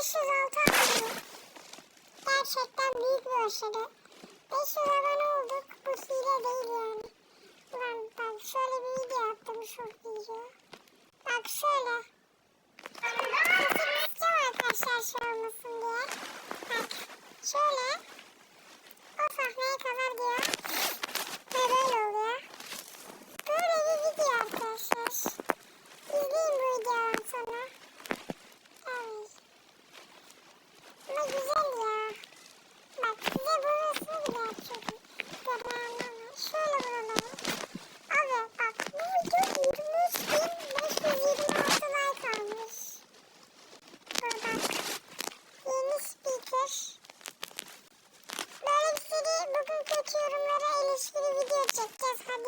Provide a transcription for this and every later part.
506 abone. Gerçekten büyük bir başarı. 500 abone olduk. Bu hile değil yani. Ulan bak şöyle bir video yaptım short video. Bak şöyle. Keseceğim arkadaşlar şey olmasın diye. Bak şöyle. O sahneye kadar diyor. Ve böyle oluyor. Böyle bir video arkadaşlar. İzleyin bu videodan sonra.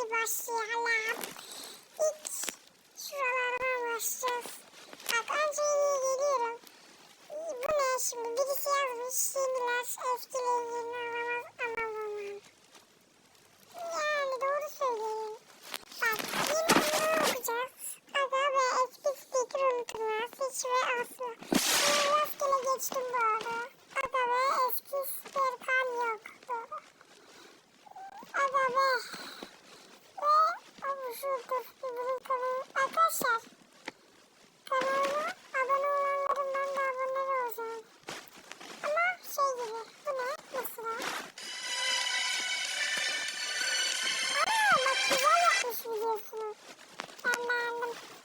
Hadi başlayalım. İlk şuralardan başlayacağız. Bak önce yeni geliyorum. Bu ne şimdi? Birisi yazmış. Yeniler eskilerini alamaz alamam. Yani doğru söylüyorum. Bak yeni bunları okuyacağız. Aga ve eski speaker unutulmaz. Hiç ve asla. Bunu rastgele geçtim bu arada. Aga ve eski Serkan yoktu. Aga ve ve bir bunun kanalı. Arkadaşlar kanalıma abone abone olacağım. Ama şey gibi bu ne? Ha? Aa bak güzel yapmış. Ben beğendim.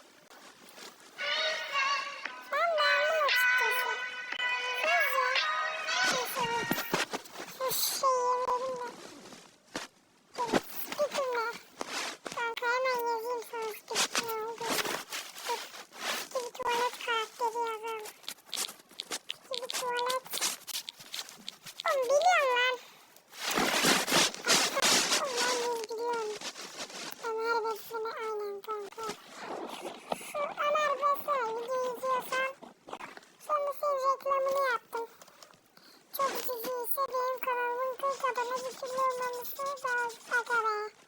そうだったから。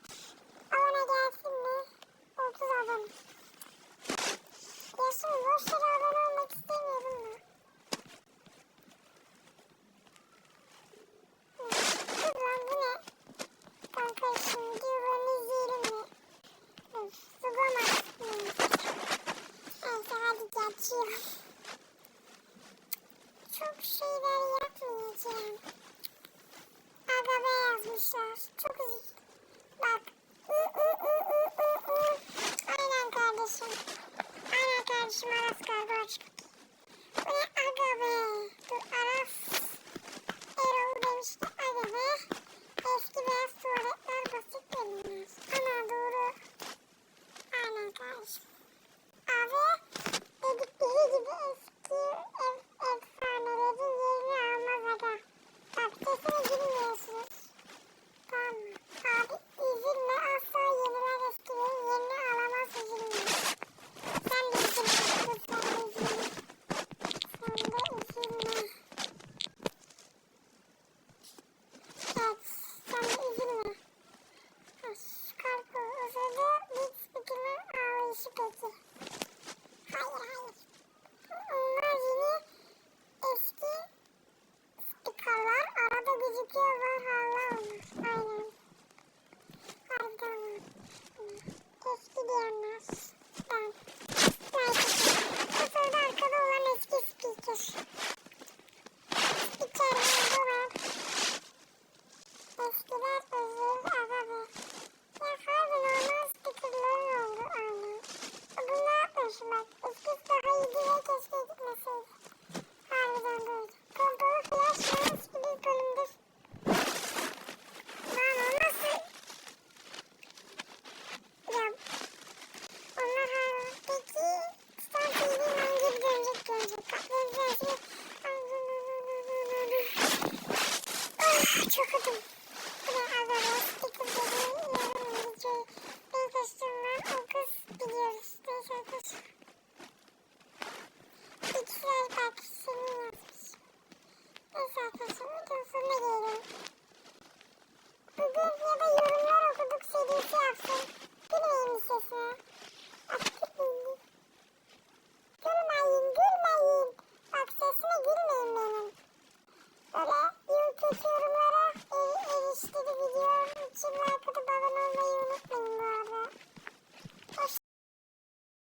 bu bu.